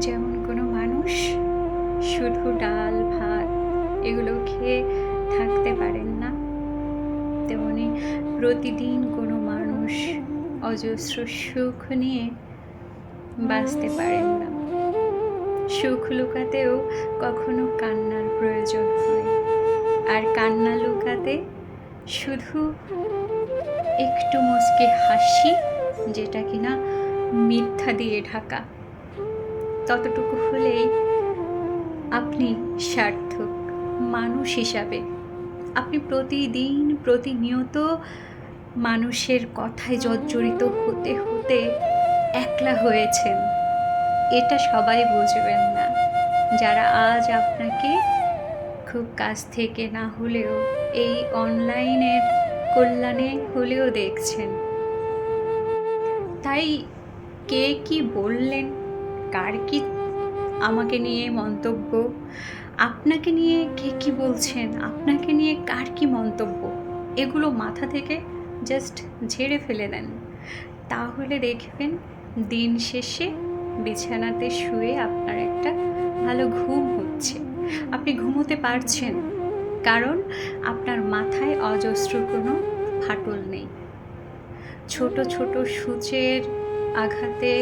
যেমন কোনো মানুষ শুধু ডাল, ভাত এগুলো খেয়ে থাকতে পারেন না। তেমনি প্রতিদিন কোনো মানুষ অজস্র সুখ নিয়ে বাঁচতে পারেন না। সুখ লুকাতেও কখনো কান্নার প্রয়োজন হয়। আর কান্না লুকাতে শুধু একটু মুচকি হাসি, যেটা কিনা মিথ্যা দিয়ে ঢাকা। ততটুকু হলেই আপনি সার্থক মানুষ হিসাবে, আপনি প্রতিদিন প্রতিনিয়ত মানুষের কথায় জর্জরিত হতে হতে একলা হয়েছেন। এটা সবাই বুঝবেন না। যারা আজ আপনাকে খুব কাছ থেকে না হলেও এই অনলাইনের কল্যাণে হলেও দেখছেন। তাই কে কি বললেন কার কি আমাকে নিয়ে মন্তব্য? আপনাকে নিয়ে কে কি বলছেন? আপনাকে নিয়ে কার কি মন্তব্য? এগুলো মাথা থেকে জাস্ট ঝেড়ে ফেলে দেন। তাহলে দেখবেন দিন শেষে বিছানাতে শুয়ে আপনার একটা ভালো ঘুম হচ্ছে। আপনি ঘুমোতে পারছেন, কারণ আপনার মাথায় অজস্র কোনো ফাটল নেই। ছোট ছোট সূচের আঘাতে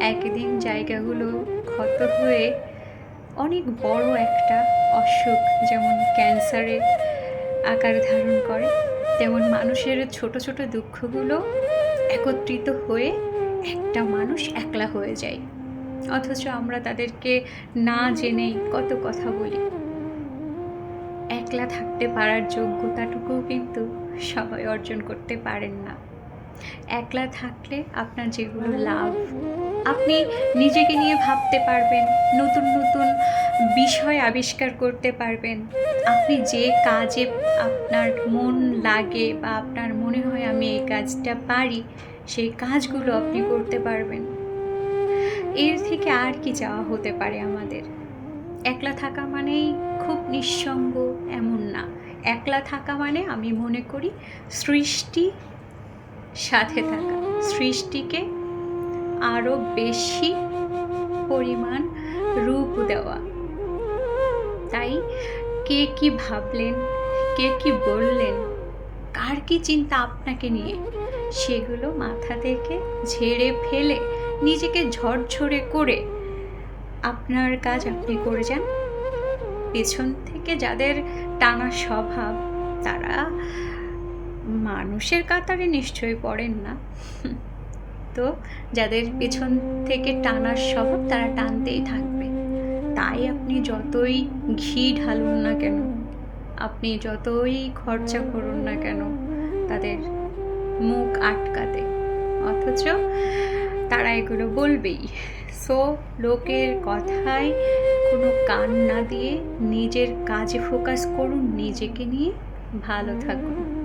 একদিন জায়গাগুলো ক্ষত হয়ে অনেক বড় একটা অসুখ যেমন ক্যান্সারে আকার ধারণ করে, তেমন মানুষের ছোট ছোট দুঃখগুলো একত্রিত হয়ে একটা মানুষ একলা হয়ে যায়। অথচ আমরা তাদেরকে না জেনেই কত কথা বলি। একলা থাকতে পারার যোগ্যতাটুকুও কিন্তু সবাই অর্জন করতে পারেন না। একলা থাকলে আপনার যেগুলো লাভ আপনি নিজেকে নিয়ে ভাবতে পারবেন, নতুন নতুন বিষয় আবিষ্কার করতে পারবেন। আপনি যে কাজে আপনার মন লাগে বা আপনার মনে হয় আমি এই কাজটা পারি, সেই কাজগুলো আপনি করতে পারবেন। এর থেকে আর কি যাওয়া হতে পারে আমাদের? একলা থাকা মানেই খুব নিঃসঙ্গ, এমন না। একলা থাকা মানে আমি মনে করি সৃষ্টি সাথে থাকা, সৃষ্টিকে আরও বেশি পরিমাণ রূপ দেওয়া। তাই কে কি ভাবলেন, কে কি বললেন, কার কি চিন্তা আপনাকে নিয়ে, সেগুলো মাথা থেকে ঝেড়ে ফেলে নিজেকে ঝরঝরে করে আপনার কাজ আপনি করে যান। পেছন থেকে যাদের টানা স্বভাব, তারা মানুষের কাতারে নিশ্চয়ই পড়েন না। তো যাদের পেছন থেকে টানার স্বভাব তারা টানতেই থাকবে। তাই আপনি যতই ঘি ঢালুন না কেন, আপনি যতই খরচা করুন না কেন, তাদের মুখ আটকাতে। অথচ তারা এগুলো বলবেই। সো লোকের কথায় কোনো কান না দিয়ে নিজের কাজে ফোকাস করুন, নিজেকে নিয়ে ভালো থাকুন।